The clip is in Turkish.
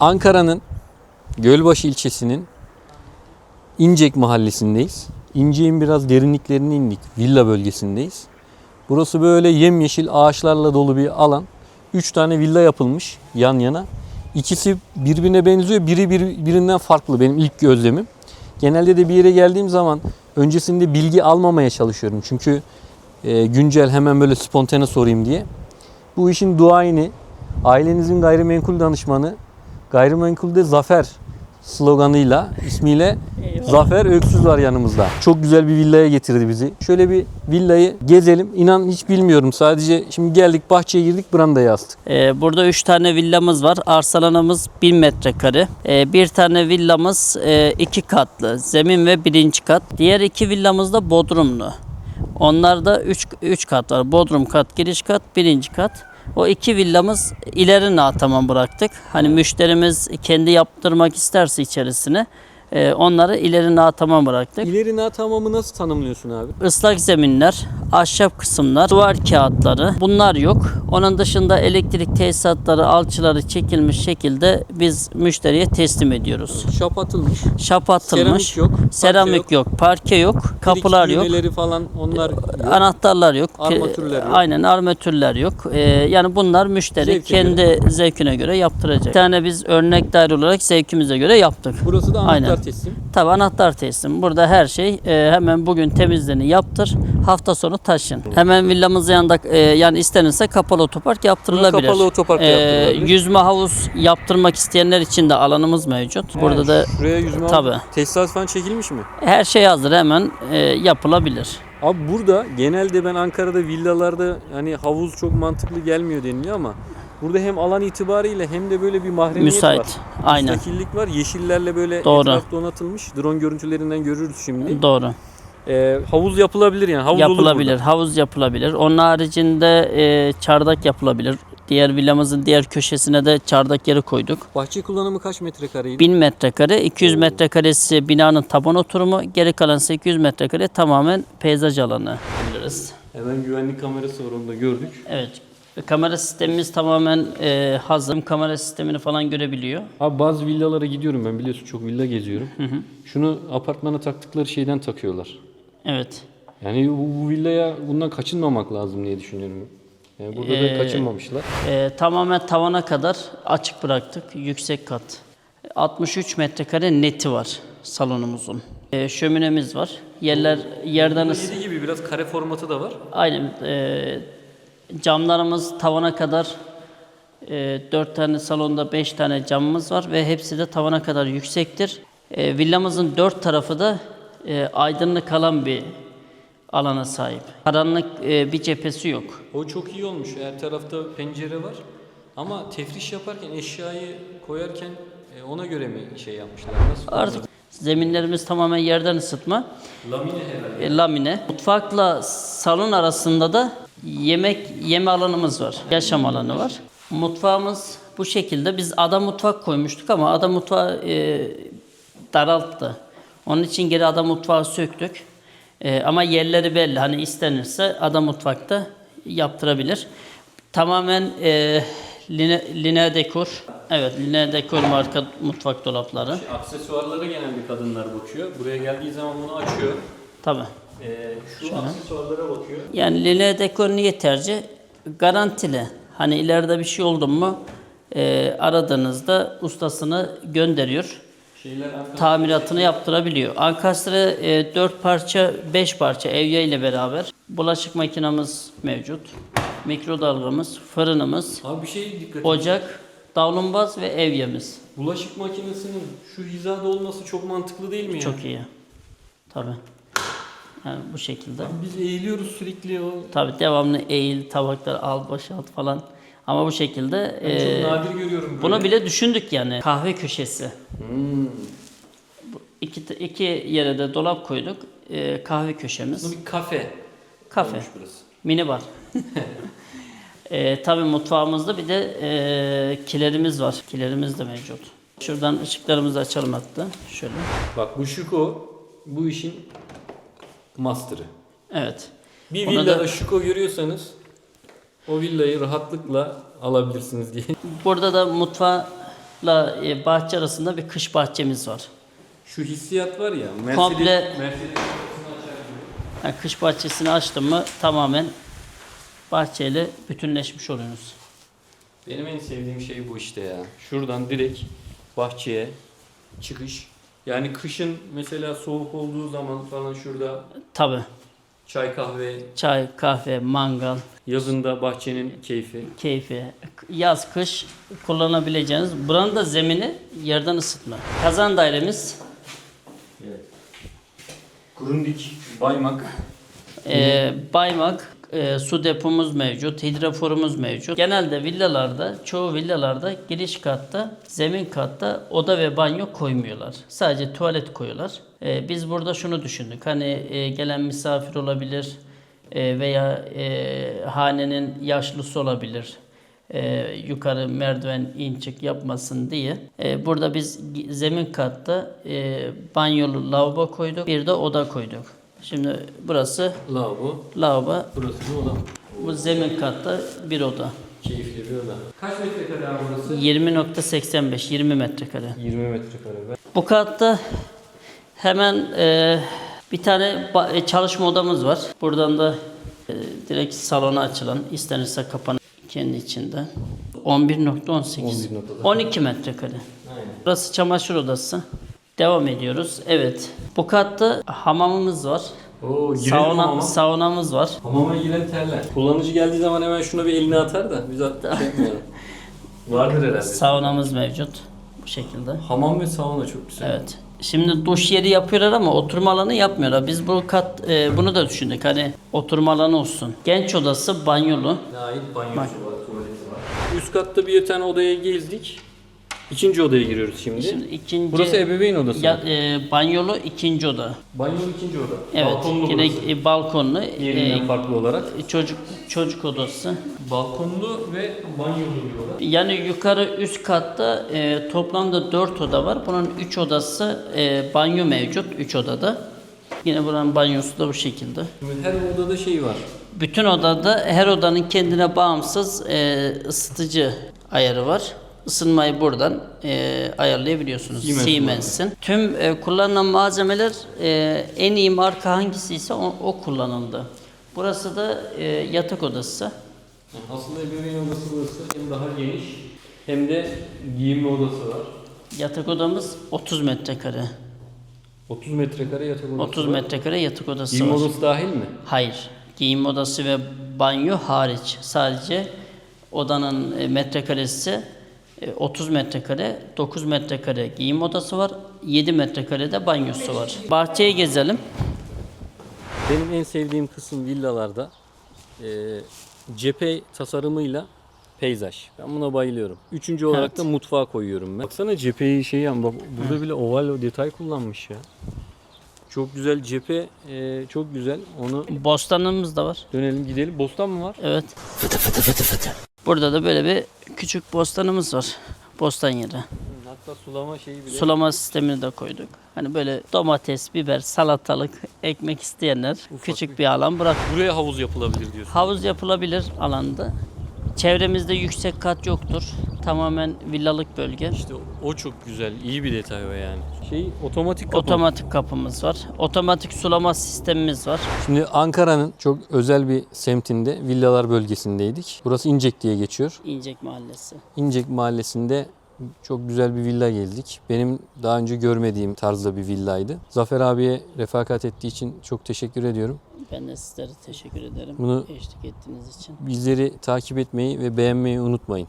Ankara'nın Gölbaşı ilçesinin İncek mahallesindeyiz. İncek'in biraz derinliklerine indik. Villa bölgesindeyiz. Burası böyle yemyeşil ağaçlarla dolu bir alan. Üç tane villa yapılmış yan yana. İkisi birbirine benziyor. Biri bir- birinden farklı benim ilk gözlemim. Genelde de bir yere geldiğim zaman öncesinde bilgi almamaya çalışıyorum. Çünkü e, güncel hemen böyle spontane sorayım diye. Bu işin duayeni, ailenizin gayrimenkul danışmanı, gayrimenkulde zafer sloganıyla, ismiyle Zafer Öksüz var yanımızda. Çok güzel bir villaya getirdi bizi. Şöyle bir villayı gezelim. İnan hiç bilmiyorum. Sadece şimdi geldik bahçeye girdik brandayı astık. Ee, burada 3 tane villamız var. Arsalanımız 1000 metrekare. Ee, bir tane villamız 2 katlı. Zemin ve birinci kat. Diğer iki villamız da bodrumlu. Onlarda 3 3 kat var. Bodrum kat, giriş kat, birinci kat. O iki villamız ileri tamam bıraktık. Hani müşterimiz kendi yaptırmak isterse içerisine e, onları ileri tamam bıraktık. İleri tamamı nasıl tanımlıyorsun abi? Islak zeminler, ahşap kısımlar, duvar kağıtları bunlar yok. Onun dışında elektrik tesisatları, alçıları çekilmiş şekilde biz müşteriye teslim ediyoruz. Şap atılmış. Şap atılmış, Seramik yok. parke seramik yok, parke yok, kapılar yok. falan onlar yok. Anahtarlar yok. Armatürler yok. Aynen armatürler yok. Ee, yani bunlar müşteri Zevkine kendi zevkine göre yaptıracak. Bir tane biz örnek daire olarak zevkimize göre yaptık. Burası da anahtar Aynen. Teslim. Tabi anahtar teslim. Burada her şey e, hemen bugün temizliğini yaptır. Hafta sonu taşın. Hemen villamızın yanında e, yani istenirse kapalı otopark yaptırılabilir. kapalı otopark E, yaptırılabilir. yüzme havuz yaptırmak isteyenler için de alanımız mevcut. Burada da Şuraya yüzme Tabii. tesisat falan çekilmiş mi? her şey hazır hemen e, yapılabilir. Abi burada genelde ben Ankara'da villalarda hani havuz çok mantıklı gelmiyor deniliyor ama burada hem alan itibariyle hem de böyle bir mahremiyet Müsait. var. Aynen. Müstakillik var. Yeşillerle böyle Doğru. etraf donatılmış. Drone görüntülerinden görürüz şimdi. Doğru. Ee, havuz yapılabilir yani. Havuz yapılabilir. Havuz yapılabilir. Onun haricinde e, çardak yapılabilir. Diğer villamızın diğer köşesine de çardak yeri koyduk. Bahçe kullanımı kaç metrekareydi? 1000 metrekare, 200 metrekaresi binanın taban oturumu, geri kalan 800 metrekare tamamen peyzaj alanı. Biliriz. Hemen güvenlik kamerası var onu da gördük. Evet. Kamera sistemimiz tamamen e, hazır. Kamera sistemini falan görebiliyor. Abi bazı villalara gidiyorum ben biliyorsun çok villa geziyorum. Şunu apartmana taktıkları şeyden takıyorlar. Evet. Yani bu, bu villaya bundan kaçınmamak lazım diye düşünüyorum. Yani burada da Ee, kaçınmamışlar. E, tamamen tavana kadar açık bıraktık. Yüksek kat. 63 metrekare neti var salonumuzun. E, şöminemiz var. Yerler yerden ısı. 7 gibi biraz kare formatı da var. Aynen. E, camlarımız tavana kadar e, 4 tane salonda 5 tane camımız var ve hepsi de tavana kadar yüksektir. E, villamızın dört tarafı da e, aydınlık kalan bir alana sahip. Karanlık e, bir cephesi yok. O çok iyi olmuş. Her tarafta pencere var. Ama tefriş yaparken eşyayı koyarken e, ona göre mi şey yapmışlar? Nasıl? Artık zeminlerimiz tamamen yerden ısıtma. Lamine herhalde. E, lamine. Mutfakla salon arasında da yemek yeme alanımız var. Yaşam alanı var. Mutfağımız bu şekilde. Biz ada mutfak koymuştuk ama ada mutfağı e, daralttı. Onun için geri ada mutfağı söktük. E, ama yerleri belli. Hani istenirse ada mutfakta yaptırabilir. Tamamen e, line, line dekor. Evet, line dekor marka mutfak dolapları. Aksesuarlara genelde kadınlar bakıyor. Buraya geldiği zaman bunu açıyor. Tabii. E, şu aksesuarlara bakıyor. Yani Lile Dekor niye tercih? Garantili. Hani ileride bir şey oldu mu e, aradığınızda ustasını gönderiyor. Şeyler Tamiratını yaptırabiliyor. Ankastre e, 4 parça, 5 parça evye ile beraber bulaşık makinamız mevcut. Mikrodalgamız, fırınımız, Abi bir şey dikkat ocak, davlumbaz ve evyemiz. Bulaşık makinesinin şu hizada olması çok mantıklı değil mi? Çok iyi. Tabii. Yani bu şekilde. Biz eğiliyoruz sürekli o. Tabii devamlı eğil, tabakları al, boşalt falan. Ama bu şekilde Ben e, çok nadir görüyorum böyle. bunu bile düşündük yani. Kahve köşesi. Hmm. İki, iki yere de dolap koyduk. E, kahve köşemiz. Bu bir kafe. Kafe. Mini bar. e, tabii mutfağımızda bir de e, kilerimiz var. Kilerimiz de mevcut. Şuradan ışıklarımızı açalım hatta. Şöyle. Bak bu şuko bu işin master'ı. Evet. Bir Ona villada da- şuko görüyorsanız o villayı rahatlıkla alabilirsiniz diye. Burada da mutfağı e, bahçe arasında bir kış bahçemiz var. Şu hissiyat var ya. Mercedes, Komple- Mercedes Yani kış bahçesini açtım mı tamamen bahçeyle bütünleşmiş oluyorsunuz. Benim en sevdiğim şey bu işte ya. Şuradan direkt bahçeye çıkış. Yani kışın mesela soğuk olduğu zaman falan şurada Tabi çay kahve, çay, kahve, mangal, yazında bahçenin keyfi. keyfi, yaz, kış kullanabileceğiniz. Buranın da zemini yerden ısıtma. Kazan dairemiz Evet. Grundig, Baymak. Ee, baymak, e, su depomuz mevcut, hidroforumuz mevcut. Genelde villalarda, çoğu villalarda giriş katta, zemin katta oda ve banyo koymuyorlar. Sadece tuvalet koyuyorlar. Ee, biz burada şunu düşündük. Hani e, gelen misafir olabilir e, veya e, hanenin yaşlısı olabilir. E, yukarı merdiven in çık yapmasın diye. E, burada biz zemin katta e, banyolu lavabo koyduk. Bir de oda koyduk. Şimdi burası Lavabo. lavabo. Burası da oda. Bu zemin katta bir oda. Keyifli bir oda. Kaç metrekare abi burası? 20.85 20 metrekare. 20 metrekare. Bu katta hemen e, bir tane e, çalışma odamız var. Buradan da e, direkt salona açılan, istenirse kapanan kendi içinde. 11.18 11.18. 12 metrekare. Aynen. Burası çamaşır odası. Devam ediyoruz. Evet. Bu katta hamamımız var. Oo, Sauna, hamama. saunamız var. Hamama giren terler. Kullanıcı geldiği zaman hemen şuna bir elini atar da biz at şey. Vardır herhalde. Saunamız mevcut. Bu şekilde. Hamam ve sauna çok güzel. Evet. Şimdi duş yeri yapıyorlar ama oturma alanı yapmıyorlar. Biz bu kat e, bunu da düşündük. Hani oturma alanı olsun. Genç odası banyolu. Ait banyosu var, tuvaleti var. Üst katta bir tane odaya gezdik. İkinci odaya giriyoruz şimdi. Şimdi ikinci Burası ebeveyn odası. ya, e, banyolu ikinci oda. Banyo ikinci oda. Evet. Balkonlu yine burası. e, balkonlu. Diğerinden e, farklı olarak. çocuk çocuk odası. Balkonlu ve banyolu bir oda. Yani yukarı üst katta e, toplamda 4 oda var. Bunun 3 odası e, banyo mevcut 3 odada. Yine buranın banyosu da bu şekilde. Şimdi her odada şey var. Bütün odada her odanın kendine bağımsız e, ısıtıcı ayarı var. Isınmayı buradan e, ayarlayabiliyorsunuz. Siemens Siemens'in. Tüm e, kullanılan malzemeler e, en iyi marka hangisiyse o, o kullanıldı. Burası da e, yatak odası. Aslında ebeveyn odası burası hem daha geniş hem de giyinme odası var. Yatak odamız 30 metrekare. 30 metrekare yatak odası 30 var. metrekare yatak odası Giyinme var. odası dahil mi? Hayır. Giyinme odası ve banyo hariç. Sadece odanın e, metrekaresi 30 metrekare, 9 metrekare giyinme odası var, 7 metrekare de banyosu var. Bahçeyi gezelim. Benim en sevdiğim kısım villalarda e, cephe tasarımıyla peyzaj. Ben buna bayılıyorum. Üçüncü olarak Evet. da mutfağa koyuyorum ben. Baksana cepheyi şey ya bak burada bile oval o detay kullanmış ya. Çok güzel cephe e, çok güzel. Onu Bostanımız da var. dönelim gidelim. Bostan mı var? Evet. Burada da böyle bir küçük bostanımız var. Bostan yeri. Hatta sulama şeyi bile. Sulama sistemini de koyduk. Hani böyle domates, biber, salatalık ekmek isteyenler küçük bir alan bırak. Buraya havuz yapılabilir diyorsun. Havuz yapılabilir alanda. Çevremizde yüksek kat yoktur. Tamamen villalık bölge. İşte o çok güzel. iyi bir detay o yani. Şey otomatik kapı. Otomatik kapımız var. Otomatik sulama sistemimiz var. Şimdi Ankara'nın çok özel bir semtinde villalar bölgesindeydik. Burası İncek diye geçiyor. İncek Mahallesi. İncek mahallesinde çok güzel bir villa gezdik. Benim daha önce görmediğim tarzda bir villaydı. Zafer abiye refakat ettiği için çok teşekkür ediyorum. Ben de sizlere teşekkür ederim. Bunu- eşlik ettiğiniz için. Bizleri takip etmeyi ve beğenmeyi unutmayın.